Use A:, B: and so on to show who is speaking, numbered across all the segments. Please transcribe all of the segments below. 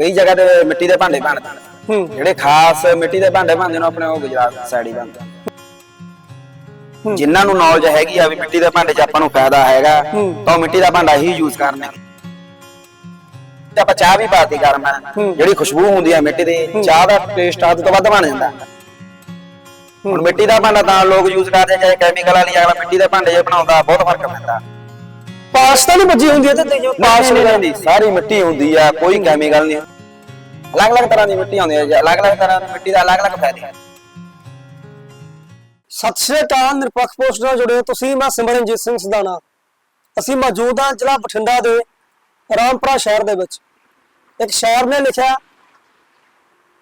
A: ਕਈ ਜਗ੍ਹਾ ਤੇ ਮਿੱਟੀ ਦੇ ਭਾਂਡੇ ਬਣਦੇ ਨੇ।
B: ਹੂੰ।
A: ਜਿਹੜੇ ਖਾਸ ਮਿੱਟੀ ਦੇ ਭਾਂਡੇ ਬਣਦੇ ਨੇ ਆਪਣੇ ਉਹ ਗੁਜਰਾਤ ਸਾਈਡ ਹੀ ਬਣਦੇ
B: ਹੂੰ।
A: ਜਿਨ੍ਹਾਂ ਨੂੰ ਨੌਲੇਜ ਹੈਗੀ ਆ ਵੀ ਮਿੱਟੀ ਦੇ ਭਾਂਡੇ 'ਚ ਆਪਾਂ ਨੂੰ ਫਾਇਦਾ ਹੈਗਾ
B: ਹੂੰ।
A: ਤਾਂ ਉਹ ਮਿੱਟੀ ਦਾ ਭਾਂਡਾ ਹੀ ਯੂਜ਼ ਕਰਨੇ ਤੇ ਆਪਾਂ ਚਾਹ ਵੀ ਪਾਤੀ ਗਰਮ। ਹੈ।
B: ਹੂੰ।
A: ਜਿਹੜੀ ਖੁਸ਼ਬੂ ਹੁੰਦੀ ਹੈ ਮਿੱਟੀ ਦੀ ਚਾਹ ਦਾ ਟੇਸਟ ਆਦ ਤੋਂ ਵੱਧ ਬਣ ਜਾਂਦਾ। ਹੁਣ ਮਿੱਟੀ ਦਾ ਭਾਂਡਾ ਤਾਂ ਲੋਕ ਯੂਜ਼ ਕਰਦੇ ਚਾਹੇ ਕੈਮੀਕਲ ਵਾਲੀ ਅਗਲਾ ਮਿੱਟੀ ਦੇ ਭਾਂਡੇ 'ਚ ਬਣਾਉਂਦਾ ਬਹੁਤ ਫ਼ਰਕ ਪੈਂਦਾ।
B: ਪਾਸਤਾ ਨਹੀਂ ਵੱਜੀ ਹੁੰਦੀ ਹੈ ਤੇ ਜੋ
A: ਪਾਸ ਨਹੀਂ ਹੁੰਦੀ ਸਾਰੀ ਮਿੱਟੀ ਹੁੰਦੀ ਆ ਕੋਈ ਕੈਮੀਕਲ ਨਹੀਂ। ਅਲੱਗ-ਅਲੱਗ ਤਰ੍ਹਾਂ ਦੀ ਮਿੱਟੀ ਹੁੰਦੀ ਹੈ ਜੀ, ਅਲੱਗ-ਅਲੱਗ ਤਰ੍ਹਾਂ ਦੀ ਮਿੱਟੀ ਦਾ ਅਲੱਗ-ਅਲੱਗ ਫਾਇਦੇ ਆ
B: ਸਤਿ ਸ਼੍ਰੀ ਅਕਾਲ ਨਿਰਪੱਖ ਪੋਸਟ ਨਾਲ ਜੁੜੇ ਤੁਸੀਂ ਮੈਂ ਸਿਮਰਨਜੀਤ ਸਿੰਘ ਸਦਾਨਾ ਅਸੀਂ ਮੌਜੂਦ ਹਾਂ ਜ਼ਿਲ੍ਹਾ ਬਠਿੰਡਾ ਦੇ ਰਾਮਪੁਰਾ ਸ਼ਹਿਰ ਦੇ ਵਿੱਚ। ਇੱਕ ਸ਼ਾਇਰ ਨੇ ਲਿਖਿਆ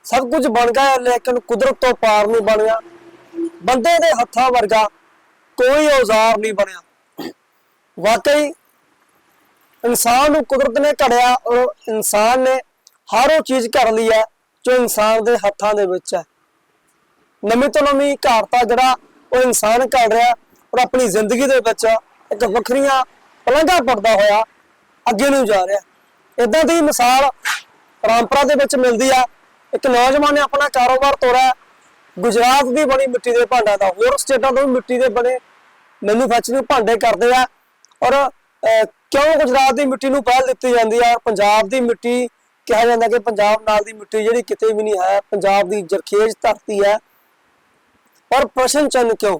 B: ਸਭ ਕੁਝ ਬਣ ਗਿਆ ਲੇਕਿਨ ਕੁਦਰਤ ਤੋਂ ਪਾਰ ਨਹੀਂ ਬਣਿਆ। ਬੰਦੇ ਦੇ ਹੱਥਾਂ ਵਰਗਾ ਕੋਈ ਔਜ਼ਾਰ ਨਹੀਂ ਬਣਿਆ। ਵਾਕਈ ਇਨਸਾਨ ਨੂੰ ਕੁਦਰਤ ਨੇ ਘੜਿਆ ਔਰ ਇਨਸਾਨ ਨੇ ਹਰ ਉਹ ਚੀਜ਼ ਕਰ ਲਈ ਹੈ ਜੋ ਇਨਸਾਨ ਦੇ ਹੱਥਾਂ ਦੇ ਵਿੱਚ ਹੈ। ਨਵੀਂ ਤੋਂ ਨਵੀਂ ਘਾੜਤਾ ਜਿਹੜਾ ਉਹ ਇਨਸਾਨ ਕਰ ਰਿਹਾ ਔਰ ਆਪਣੀ ਜ਼ਿੰਦਗੀ ਦੇ ਵਿੱਚ ਇੱਕ ਵੱਖਰੀਆਂ ਪਲੰਘਾਂ ਪੜਦਾ ਹੋਇਆ ਅੱਗੇ ਨੂੰ ਜਾ ਰਿਹਾ। ਇਦਾਂ ਦੀ ਮਿਸਾਲ ਪਰੰਪਰਾ ਦੇ ਵਿੱਚ ਮਿਲਦੀ ਆ। ਇੱਕ ਨੌਜਵਾਨ ਨੇ ਆਪਣਾ ਕਾਰੋਬਾਰ ਤੋਰਿਆ। ਗੁਜਰਾਤ ਦੀ ਬਣੀ ਮਿੱਟੀ ਦੇ ਭਾਂਡਾ ਦਾ ਹੋਰ ਸਟੇਟਾਂ ਤੋਂ ਵੀ ਮਿੱਟੀ ਦੇ ਬਣੇ ਮੈਨੂਫੈਕਚਰਿੰਗ ਭਾਂਡੇ ਕਰਦੇ ਆ। ਔਰ ਅਹ, ਕਿਉਂ ਗੁਜਰਾਤ ਦੀ ਮਿੱਟੀ ਨੂੰ ਪਹਿਲ ਦਿੱਤੀ ਜਾਂਦੀ ਆ ਔਰ ਪੰਜਾਬ ਦੀ ਮਿੱਟੀ ਕਿਹਾ ਜਾਂਦਾ ਕਿ ਪੰਜਾਬ ਨਾਲ ਦੀ ਮਿੱਟੀ ਜਿਹੜੀ ਕਿਤੇ ਵੀ ਨਹੀਂ ਹੈ, ਪੰਜਾਬ ਦੀ ਜਰਖੇਜ਼ ਧਰਤੀ ਹੈ। ਪਰ ਪ੍ਰਸ਼ਨ ਚੰਨ ਕਿਉਂ?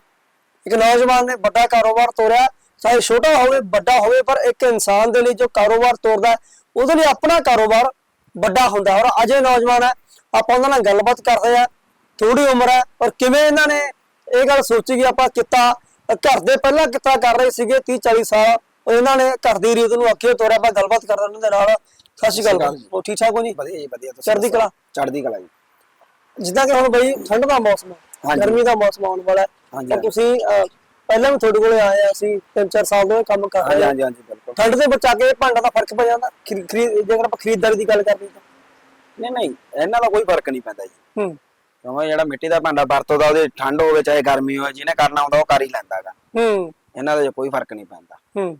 B: ਇੱਕ ਨੌਜਵਾਨ ਨੇ ਵੱਡਾ ਕਾਰੋਬਾਰ ਤੋਰਿਆ ਚਾਹੇ ਛੋਟਾ ਹੋਵੇ, ਵੱਡਾ ਹੋਵੇ, ਪਰ ਇੱਕ ਇਨਸਾਨ ਦੇ ਲਈ ਜੋ ਕਾਰੋਬਾਰ ਤੋਰਦਾ ਉਹਦੇ ਲਈ ਆਪਣਾ ਕਾਰੋਬਾਰ ਵੱਡਾ ਹੁੰਦਾ ਔਰ ਅਜੇ ਨੌਜਵਾਨ ਹੈ, ਆਪਾਂ ਉਹਨਾਂ ਨਾਲ ਗੱਲਬਾਤ ਕਰਦੇ ਆ ਥੋੜੀ ਉਮਰ ਹੈ ਔਰ ਕਿਵੇਂ ਇਹਨਾਂ ਨੇ ਇਹ ਗੱਲ ਸੋਚੀ ਕਿ ਆਪਾਂ ਕਿੱਤਾ, ਘਰ ਦੇ ਪਹਿਲਾਂ ਕਿੱਤਾ ਕਰ ਰਹੇ ਸੀਗੇ 30 40 ਸਾਲ। ਔਰ ਇਹਨਾਂ ਨੇ ਘਰ ਦੀ ਰੀਤ ਨੂੰ ਅੱਖੇ ਤੋਰਿਆ ਆਪਾਂ ਗੱਲਬਾਤ ਕਰਦੇ ਉਹਨਾਂ ਦੇ ਨਾਲ। ਸਤਿ ਸ਼੍ਰੀ ਅਕਾਲ। ਉਹ ਠੀਕ ਠਾਕ ਹੋ ਜੀ?
A: ਵਧੀਆ ਜੀ ਵਧੀਆ। ਤੁਸੀਂ
B: ਚੜ੍ਹਦੀ ਕਲਾ।
A: ਚੜ੍ਹਦੀ ਕਲਾ ਜੀ।
B: ਜਿੱਦਾਂ ਕਿ ਹੁਣ ਬਈ ਠੰਡ ਦਾ ਮੌਸਮ ਹੈ। ਗਰਮੀ ਦਾ ਮੌਸਮ ਆਉਣ ਵਾਲਾ ਹੈ ਤਾਂ ਤੁਸੀਂ ਪਹਿਲਾਂ ਵੀ ਤੁਹਾਡੇ ਕੋਲੇ ਆਏ ਆ ਅਸੀਂ ਤਿੰਨ ਚਾਰ ਸਾਲ ਤੋਂ ਕੰਮ ਕਰ ਰਹੇ ਹਾਂ
A: ਹਾਂਜੀ ਹਾਂਜੀ ਬਿਲਕੁਲ।
B: ਠੰਡ ਦੇ ਆ ਕੇ ਭਾਂਡਾ ਦਾ ਫ਼ਰਕ ਪੈ ਜਾਂਦਾ? ਜੇਕਰ ਆਪਾਂ ਖਰੀਦਦਾਰੀ ਦੀ ਗੱਲ ਕਰਦੇ ਤਾਂ।
A: ਨਹੀਂ ਨਹੀਂ ਇਹਨਾਂ ਦਾ ਕੋਈ ਫ਼ਰਕ ਨਹੀਂ ਪੈਂਦਾ ਜੀ।
B: ਹੂੰ।
A: ਕਿਉਂਕਿ ਜਿਹੜਾ ਮਿੱਟੀ ਦਾ ਭਾਂਡਾ ਵਰਤੋਦਾ ਉਹਦੇ ਠੰਡ ਹੋਵੇ ਚਾਹੇ ਗਰਮੀ ਹੋਵੇ ਜਿਹਨੇ ਕਰਨਾ ਹੁੰਦਾ ਉਹ ਕਰ ਹੀ ਲੈਂਦਾਗਾ
B: ਹੂੰ।
A: ਇਹਨਾਂ ਦਾ ਕੋਈ ਫ਼ਰਕ ਨਹੀਂ ਪੈਂਦਾ।
B: ਹੂੰ।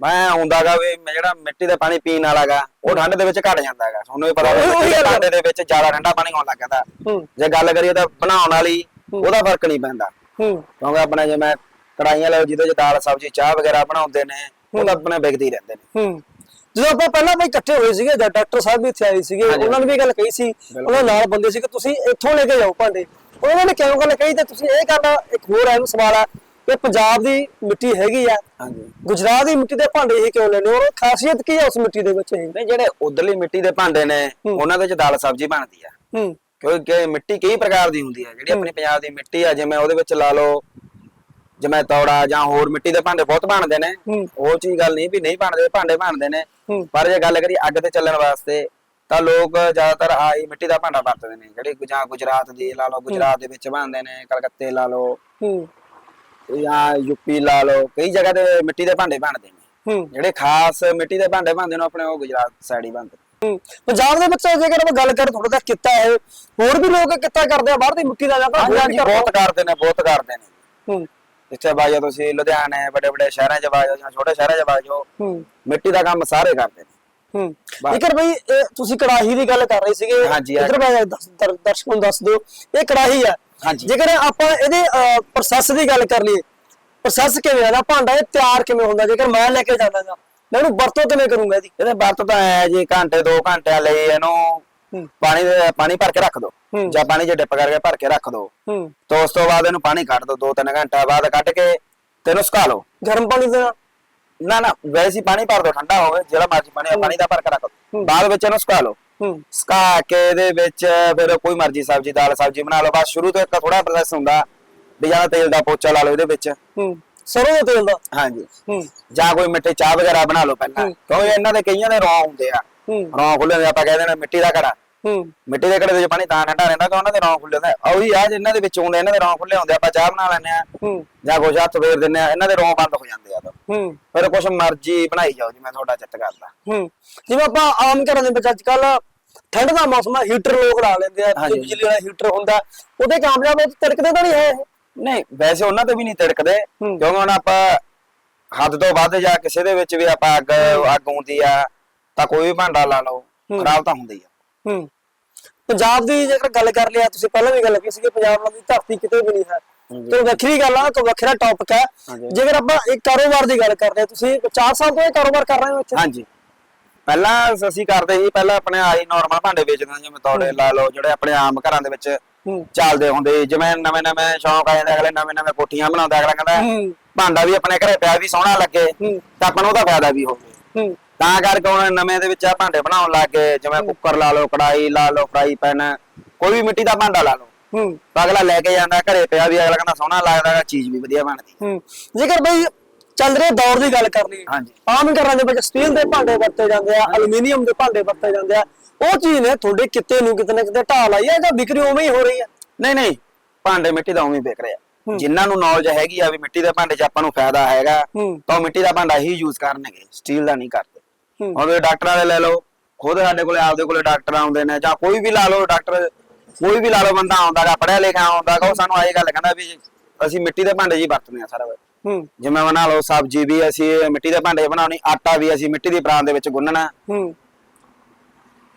A: ਮੈਂ ਹੁੰਦਾਗਾ ਵੀ ਮੈਂ ਜਿਹੜਾ ਮਿੱਟੀ ਦਾ ਪਾਣੀ ਪੀਣ ਵਾਲਾਗਾ ਉਹ ਠੰਡ ਦੇ ਵਿੱਚ ਘਟ ਜਾਂਦਾਗਾ ਤੁਹਾਨੂੰ ਵੀ ਪਤਾ
B: ਉਹੀ- ਗੱਲ ਆ।
A: ਭਾਂਡੇ ਦੇ ਵਿੱਚ ਜ਼ਿਆਦਾ ਠੰਡਾ ਪਾਣੀ ਆਉਣ ਲੱਗ ਜਾਂਦਾ।
B: ਹੂੰ।
A: ਜੇ ਗੱਲ ਕਰੀਏ ਤਾਂ ਬਣਾਉਣ ਵਾਲੀ ਉਹਦਾ ਫ਼ਰਕ ਨਹੀਂ ਪੈਂਦਾ।
B: ਹੂੰ।
A: ਕਿਉਂਕਿ ਆਪਣੇ ਜਿਵੇਂ ਕੜਾਈਆਂ ਲਓ ਜਿਹਦੇ ਚ ਦਾਲ ਸਬਜ਼ੀ ਚਾਹ ਵਗੈਰਾ ਬਣਾਉਂਦੇ ਨੇ ਉਹ ਤਾਂ ਆਪਣੇ ਵਿਕਦੇ ਹੀ ਰਹਿੰਦੇ ਨੇ।
B: ਹੂੰ। ਜਦੋਂ ਆਪਾਂ ਪਹਿਲਾਂ ਬਈ ਇਕੱਠੇ ਹੋਏ ਸੀਗੇ ਜਦ ਡਾਕਟਰ ਸਾਹਿਬ ਵੀ ਇੱਥੇ ਆਏ ਸੀਗੇ
A: ਹਾਂਜੀ।
B: ਉਹਨਾਂ ਨੇ ਵੀ ਇਹ ਗੱਲ ਕਹੀ ਸੀ ਉਹਨਾਂ ਨਾਲ ਬੰਦੇ ਸੀ ਕਿ ਤੁਸੀਂ ਇੱਥੋਂ ਲੈ ਕੇ ਜਾਓ ਭਾਂਡੇ। ਉਹਨਾਂ ਨੇ ਕਿਉਂ ਗੱਲ ਕਹੀ ਤੇ ਤੁਸੀਂ ਇਹ ਗੱਲ ਇੱਕ ਹੋਰ ਹੈ ਸਵਾਲ ਹੈ ਕਿ ਪੰਜਾਬ ਦੀ ਮਿੱਟੀ ਹੈਗੀ ਆ।
A: ਹਾਂਜੀ।
B: ਗੁਜਰਾਤ ਦੀ ਮਿੱਟੀ ਦੇ ਭਾਂਡੇ ਹੀ ਕਿਉਂ ਲੈਣੇ ਔਰ ਖਾਸੀਅਤ ਕੀ ਹੈ ਉਸ ਮਿੱਟੀ ਦੇ ਵਿੱਚ ਇਹ?
A: ਨਹੀਂ ਜਿਹੜੇ ਉਧਰਲੀ ਮਿੱਟੀ ਦੇ ਭਾਂਡੇ ਨੇ ਉਹਨਾਂ ਦੇ ਚ ਦਾਲ ਸਬਜ਼ੀ ਬਣਦੀ ਆ।
B: ਹੂੰ।
A: ਕਿਉਂਕਿ ਮਿੱਟੀ ਕਈ ਪ੍ਰਕਾਰ ਦੀ ਹੁੰਦੀ ਹੈ ਜਿਹੜੀ ਆਪਣੀ ਪੰਜਾਬ ਦੀ ਮਿੱਟੀ ਆ ਜਿਵੇਂ ਉਹਦੇ ਵਿੱਚ ਲਾ ਲਓ ਜਿਵੇਂ ਤੌੜਾ ਜਾਂ ਹੋਰ ਮਿੱਟੀ ਦੇ ਭਾਂਡੇ ਬਹੁਤ ਬਣਦੇ ਨੇ। ਉਹ ਚੀਜ਼ ਗੱਲ ਨਹੀਂ ਵੀ ਨਹੀਂ ਬਣਦੇ ਭਾਂਡੇ ਬਣਦੇ ਨੇ। ਪਰ ਜੇ ਗੱਲ ਕਰੀ ਅੱਗ ਤੇ ਚੱਲਣ ਵਾਸਤੇ ਤਾਂ ਲੋਕ ਜ਼ਿਆਦਾਤਰ ਆਹੀ ਮਿੱਟੀ ਦਾ ਭਾਂਡਾ ਵਰਤਦੇ ਨੇ। ਜਿਹੜੇ ਜਾਂ ਗੁਜਰਾਤ ਦੀ ਲਾ ਲਓ ਗੁਜਰਾਤ ਦੇ ਵਿੱਚ ਬਣਦੇ ਨੇ ਕਲਕੱਤੇ ਲਾ ਲਓ। ਜਾਂ ਯੂਪੀ ਲਾ ਲਓ ਕਈ ਜਗ੍ਹਾ ਤੇ ਮਿੱਟੀ ਦੇ ਭਾਂਡੇ ਬਣਦੇ ਨੇ।
B: ਹੂੰ।
A: ਜਿਹੜੇ ਖਾਸ ਮਿੱਟੀ ਦੇ ਭਾਂਡੇ ਬਣਦੇ ਨੇ ਆਪਣੇ ਉਹ ਗੁਜਰਾਤ ਸਾਈਡ ਹੀ ਬਣਦੇ ਨੇ।
B: ਹੂੰ। ਪੰਜਾਬ ਦੇ ਵਿੱਚ ਜੇਕਰ ਆਪਾਂ ਗੱਲ ਕਰ ਥੋੜਾ ਜਿਹਾ ਕਿੱਤਾ ਹੈ ਹੋਰ ਵੀ ਲੋਕ ਕਿੱਤਾ ਕਰਦੇ ਆ ਬਾਹਰ ਦੀ ਮਿੱਟੀ ਦਾ ਜਾਂ
A: ਹਾਂਜੀ ਹਾਂਜੀ ਬਹੁਤ ਕਰਦੇ ਨੇ ਬਹੁਤ ਕਰਦੇ ਨੇ।
B: ਹੂੰ।
A: ਜਿੱਥੇ ਬਾਜੋ ਤੁਸੀਂ ਲੁਧਿਆਣੇ ਵੱਡੇ ਵੱਡੇ ਸ਼ਹਿਰਾਂ 'ਚ ਬਾਜੋ ਜਾਂ ਛੋਟੇ ਸ਼ਹਿਰਾਂ 'ਚ ਬਾਜੋ
B: ਹੂੰ।
A: ਮਿੱਟੀ ਦਾ ਕੰਮ ਸਾਰੇ ਕਰਦੇ ਨੇ।
B: ਹੂੰ।
A: ਬਸ।
B: ਜੇਕਰ ਬਈ ਇਹ ਤੁਸੀਂ ਕੜਾਹੀ ਦੀ ਗੱਲ ਕਰ ਰਹੇ ਸੀਗੇ
A: ਹਾਂਜੀ,
B: ਇਧਰ ਮੈਂ ਦਰਸ਼ਕਾਂ ਨੂੰ ਦੱਸ ਦਿਓ ਇਹ ਕੜਾਹੀ
A: ਹਾਂਜੀ।
B: ਜੇਕਰ ਆਪਾਂ ਇਹਦੇ ਪ੍ਰੋਸੈਸ ਦੀ ਗੱਲ ਕਰ ਲਈਏ ਪ੍ਰੋਸੈਸ ਕਿਵੇਂ ਆਦਾ ਭਾਂਡਾ ਇਹ ਤਿਆਰ ਕਿਵੇਂ ਹੁੰਦਾ? ਜੇਕਰ ਮੈਂ ਲੈ ਕੇ ਜਾਣਾ ਗਾ ਮੈਂ ਇਹਨੂੰ ਵਰਤੋਂ ਕਿਵੇਂ ਕਰੂੰਗਾ ਇਹਦੀ?
A: ਇਹਦੇ ਵਰਤ ਤਾਂ ਐ ਜੀ ਘੰਟੇ 2 ਘੰਟਿਆਂ ਲਈ ਇਹਨੂੰ ਪਾਣੀ ਦੇ ਪਾਣੀ ਭਰ ਕੇ ਰੱਖ
B: ਹੂੰ।
A: ਜਾਂ ਪਾਣੀ 'ਚ ਡਿਪ ਕਰਕੇ ਭਰ ਕੇ ਰੱਖ
B: ਹੂੰ।
A: ਤੇ ਉਸ ਤੋਂ ਬਾਅਦ ਇਹਨੂੰ ਪਾਣੀ ਕੱਢ ਦਿਓ 2-3 ਘੰਟੇ ਬਾਅਦ ਕੱਢ ਕੇ ਤੈਨੂੰ ਸੁਕਾ ਲਓ।
B: ਗਰਮ ਪਾਣੀ ਦੇ ਨਾਲ?
A: ਨਾ ਨਾ ਵੈਸੇ ਪਾਣੀ ਭਰ ਦਿਓ ਠੰਡਾ ਹੋਵੇ ਜਿਹੜਾ ਮਰਜ਼ੀ ਪਾਣੀ ਆ, ਪਾਣੀ ਦਾ ਭਰ ਕੇ ਰੱਖ
B: ਹੂੰ।
A: ਬਾਅਦ ਵਿੱਚ ਇਹਨੂੰ ਸੁਕਾ ਲਓ। ਸੁਕਾ ਕੇ ਇਹਦੇ ਵਿੱਚ ਫਿਰ ਕੋਈ ਮਰਜ਼ੀ ਸਬਜ਼ੀ ਦਾਲ ਸਬਜ਼ੀ ਬਣਾ ਲਓ। ਬਸ ਸ਼ੁਰੂ ਤੋਂ ਇੱਕ ਥੋੜਾ ਪ੍ਰੋਸੈਸ ਹੁੰਦਾ ਵੀ ਜਾਂ ਤੇਲ ਦਾ ਪੋਚਾ ਲਾ ਲਓ ਇਹਦੇ ਵਿੱਚ।
B: ਹੂੰ ਸਰੋਂ ਦੇ ਤੇਲ ਦਾ?
A: ਹਾਂਜੀ। ਜਾਂ ਕੋਈ ਮਿੱਠੇ ਚਾਹ ਵਗੈਰਾ ਬਣਾ ਲਓ ਪਹਿਲਾਂ। ਕਿਉਂਕਿ ਇਹਨਾਂ ਦੇ ਕਈਆਂ ਦੇ ਰੌਂ ਹੁੰਦੇ ਆ। ਰੌਂ ਖੁੱਲੇ ਹੁੰਦੇ ਆਪਾਂ ਕਹਿੰਦੇ ਨੇ ਮਿੱਟੀ ਦਾ ਘੜਾ। ਮਿੱਟੀ ਦੇ ਘੜੇ ਦੇ ਵਿੱਚ ਪਾਣੀ ਤਾਂ ਠੰਡਾ ਰਹਿੰਦਾ ਕਿ ਉਹਨਾਂ ਦੇ ਰੌਂ ਖੁੱਲੇ ਹੁੰਦੇ ਆ। ਉਹੀ ਆ ਜਿਨ੍ਹਾਂ ਦੇ ਵਿੱਚ ਹੁੰਦੇ ਇਹਨਾਂ ਦੇ ਰੌਂ ਖੁੱਲੇ ਹੁੰਦੇ ਆਪਾਂ ਚਾਹ ਬਣਾ ਲੈਂਦੇ ਆ ਜਾਂ ਕੁਛ ਹੱਥ ਫੇਰ ਦਿੰਦੇ ਆ ਇਹਨਾਂ ਦੇ ਰੌਂ ਬੰਦ ਹੋ ਜਾਂਦੇ ਆ ਤਾਂ। ਫਿਰ ਕੁਛ ਮਰਜ਼ੀ ਬਣਾਈ ਜਾਓ ਜਿਵੇਂ ਤੁਹਾਡਾ ਚਿੱਤ ਕਰਦਾ।
B: ਜਿਵੇਂ ਆਪਾਂ ਆਮ ਘਰਾਂ ਦੇ ਵਿੱਚ ਅੱਜ ਕੱਲ ਠੰਡ ਦਾ ਮੌਸਮ ਹੈ ਹੀਟਰ ਲੋਕ ਲਾ ਲੈਂਦੇ ਆ
A: ਹਾਂਜੀ।
B: ਬਿਜਲੀ ਵਾਲਾ ਹੀਟਰ ਹੁੰਦਾ ਉਹਦੇ ਕਾਮਯਾਬ ਵਿੱਚ ਤਿੜਕਦੇ ਤਾਂ ਨਹੀਂ ਹੈ ਇਹ।
A: ਨਹੀਂ ਵੈਸੇ ਉਹਨਾਂ ਤੇ ਵੀ ਨਹੀਂ ਤਿੜਕਦੇ
B: ਹੂੰ।
A: ਕਿਉਂਕਿ ਹੁਣ ਆਪਾਂ ਹੱਦ ਤੋਂ ਵੱਧ ਜਾਂ ਕਿਸੇ ਦੇ ਵਿੱਚ ਵੀ ਆਪਾਂ ਅੱਗ ਅੱਗ ਹੁੰਦੀ ਆ ਤਾਂ ਕੋਈ ਵੀ ਭਾਂਡਾ ਲਾ ਲਓ ਖਰਾਬ ਤਾਂ ਹੁੰਦੀ ਆ।
B: ਹੂੰ। ਪੰਜਾਬ ਦੀ ਜੇਕਰ ਗੱਲ ਕਰ ਲਿਆ ਤੁਸੀਂ ਪਹਿਲਾਂ ਵੀ ਗੱਲ ਕੀਤੀ ਸੀ ਕਿ ਪੰਜਾਬ ਦੀ ਧਰਤੀ ਕਿਤੇ ਵੀ ਨਹੀਂ ਹੈ।
A: ਹਾਂਜੀ।
B: ਤੇ ਵੱਖਰੀ ਗੱਲ ਆ ਤੋਂ ਵੱਖਰਾ ਟੌਪਿਕ ਹੈ।
A: ਹਾਂਜੀ।
B: ਜੇਕਰ ਆਪਾਂ ਇੱਕ ਕਾਰੋਬਾਰ ਦੀ ਗੱਲ ਕਰਦੇ ਹਾਂ ਤੁਸੀਂ 4 ਸਾਲ ਤੋਂ ਇਹ ਕਾਰੋਬਾਰ ਕਰ ਰਹੇ ਹੋ ਇੱਥੇ?
A: ਹਾਂਜੀ। ਪਹਿਲਾਂ ਅਸੀਂ ਕਰਦੇ ਸੀ ਪਹਿਲਾਂ ਆਪਣੇ ਆਹੀ ਨਾਰਮਲ ਭਾਂਡੇ ਵੇਚਦੇ ਹਾਂ ਜਿਵੇਂ ਤੌੜੇ ਲਾ ਲਓ ਜਿਹੜੇ ਆਪਣੇ ਆਮ ਘਰਾਂ ਦੇ ਵਿੱਚ ਚੱਲਦੇ ਹੁੰਦੇ ਸੀ। ਜਿਵੇਂ ਨਵੇਂ ਨਵੇਂ ਸ਼ੌਂਕ ਆ ਜਾਂਦੇ ਅਗਲੇ ਨਵੇਂ ਨਵੇਂ ਕੋਠੀਆਂ ਬਣਾਉਂਦਾ ਅਗਲਾ ਕਹਿੰਦਾ ਭਾਂਡਾ ਵੀ ਆਪਣੇ ਘਰੇ ਪਿਆ ਵੀ ਸੋਹਣਾ ਲੱਗੇ। ਤਾਂ ਆਪਾਂ ਨੂੰ ਉਹਦਾ ਫਾਇਦਾ ਵੀ ਹੋਵੇ। ਤਾਂ ਕਰਕੇ ਹੁਣ ਨਵੇਂ ਦੇ ਵਿੱਚ ਆ ਭਾਂਡੇ ਬਣਾਉਣ ਲੱਗ ਗਏ ਜਿਵੇਂ ਕੁੱਕਰ ਲਾ ਲਓ ਕੜਾਈ ਲਾ ਲਓ ਫਰਾਈ ਪੈਨ ਕੋਈ ਵੀ ਮਿੱਟੀ ਦਾ ਭਾਂਡਾ ਲਾ ਲਓ।
B: ਹੂੰ।
A: ਅਗਲਾ ਲੈ ਕੇ ਜਾਂਦਾ ਘਰੇ ਪਿਆ ਵੀ ਅਗਲਾ ਕਹਿੰਦਾ ਸੋਹਣਾ ਲੱਗਦਾ ਚੀਜ਼ ਵੀ ਵਧੀਆ ਬਣਦੀ।
B: ਹੂੰ। ਜੇਕਰ ਬਈ ਚੱਲ ਰਹੇ ਦੌਰ ਦੀ ਗੱਲ ਕਰ ਲਈਏ
A: ਹਾਂਜੀ।
B: ਆਮ ਘਰਾਂ ਦੇ ਵਿੱਚ ਸਟੀਲ ਦੇ ਭਾਂਡੇ ਵਰਤੇ ਜਾਂਦੇ ਆ ਐਲੂਮੀਨੀਅਮ ਦੇ ਭਾਂਡੇ ਵਰਤੇ ਜਾਂਦੇ ਆ। ਉਹ ਚੀਜ਼ ਨੇ ਤੁਹਾਡੇ ਕਿਤੇ ਨੂੰ ਕਿਤੇ ਨਾ ਕਿਤੇ ਢਾਲ ਆਈ ਹੈ ਜਾਂ ਵਿਕਰੀ ਉਵੇਂ ਹੀ ਹੋ ਰਹੀ ਹੈ
A: ਨਹੀਂ ਨਹੀਂ ਭਾਂਡੇ ਮਿੱਟੀ ਦਾ ਉਵੇਂ ਵਿਕ ਰਿਹਾ ਜਿਨ੍ਹਾਂ ਨੂੰ ਨੌਲੇਜ ਹੈਗੀ ਆ ਵੀ ਮਿੱਟੀ ਦੇ ਭਾਂਡੇ 'ਚ ਆਪਾਂ ਨੂੰ ਫਾਇਦਾ ਹੈਗਾ
B: ਹੂੰ।
A: ਤਾਂ ਉਹ ਮਿੱਟੀ ਦਾ ਭਾਂਡਾ ਹੀ ਯੂਜ਼ ਕਰਨਗੇ ਸਟੀਲ ਦਾ ਨਹੀਂ ਕਰਦੇ।
B: ਹੂੰ।
A: ਹੁਣ ਵੀ ਡਾਕਟਰਾਂ ਦੇ ਲੈ ਲਓ ਖੁਦ ਸਾਡੇ ਕੋਲੇ ਆਪਦੇ ਕੋਲੇ ਡਾਕਟਰ ਆਉਂਦੇ ਨੇ ਜਾਂ ਕੋਈ ਵੀ ਲਾ ਲਓ ਡਾਕਟਰ ਕੋਈ ਵੀ ਲਾ ਲਓ ਬੰਦਾ ਆਉਂਦਾਗਾ ਪੜਿਆ ਲਿਖਿਆ ਆਉਂਦਾਗਾ ਉਹ ਸਾਨੂੰ ਆਹੀ ਗੱਲ ਕਹਿੰਦਾ ਵੀ ਅਸੀਂ ਮਿੱਟੀ ਦੇ ਭਾਂਡੇ ਹੀ ਵਰਤਦੇ ਆ ਸਾਰਾ ਕੁਝ।
B: ਹੂੰ।
A: ਜਿਵੇਂ ਬਣਾ ਲਓ ਸਬਜ਼ੀ ਵੀ ਅਸੀਂ ਮਿੱਟੀ ਦੇ ਭਾਂਡੇ 'ਚ ਬਣਾਉਣੀ ਆਟਾ ਵੀ ਅਸੀਂ ਮਿੱਟੀ ਦੀ ਪ੍ਰਾਂਤ ਦੇ ਵਿੱਚ ਗੁੰਨਣਾ।
B: ਹੂੰ।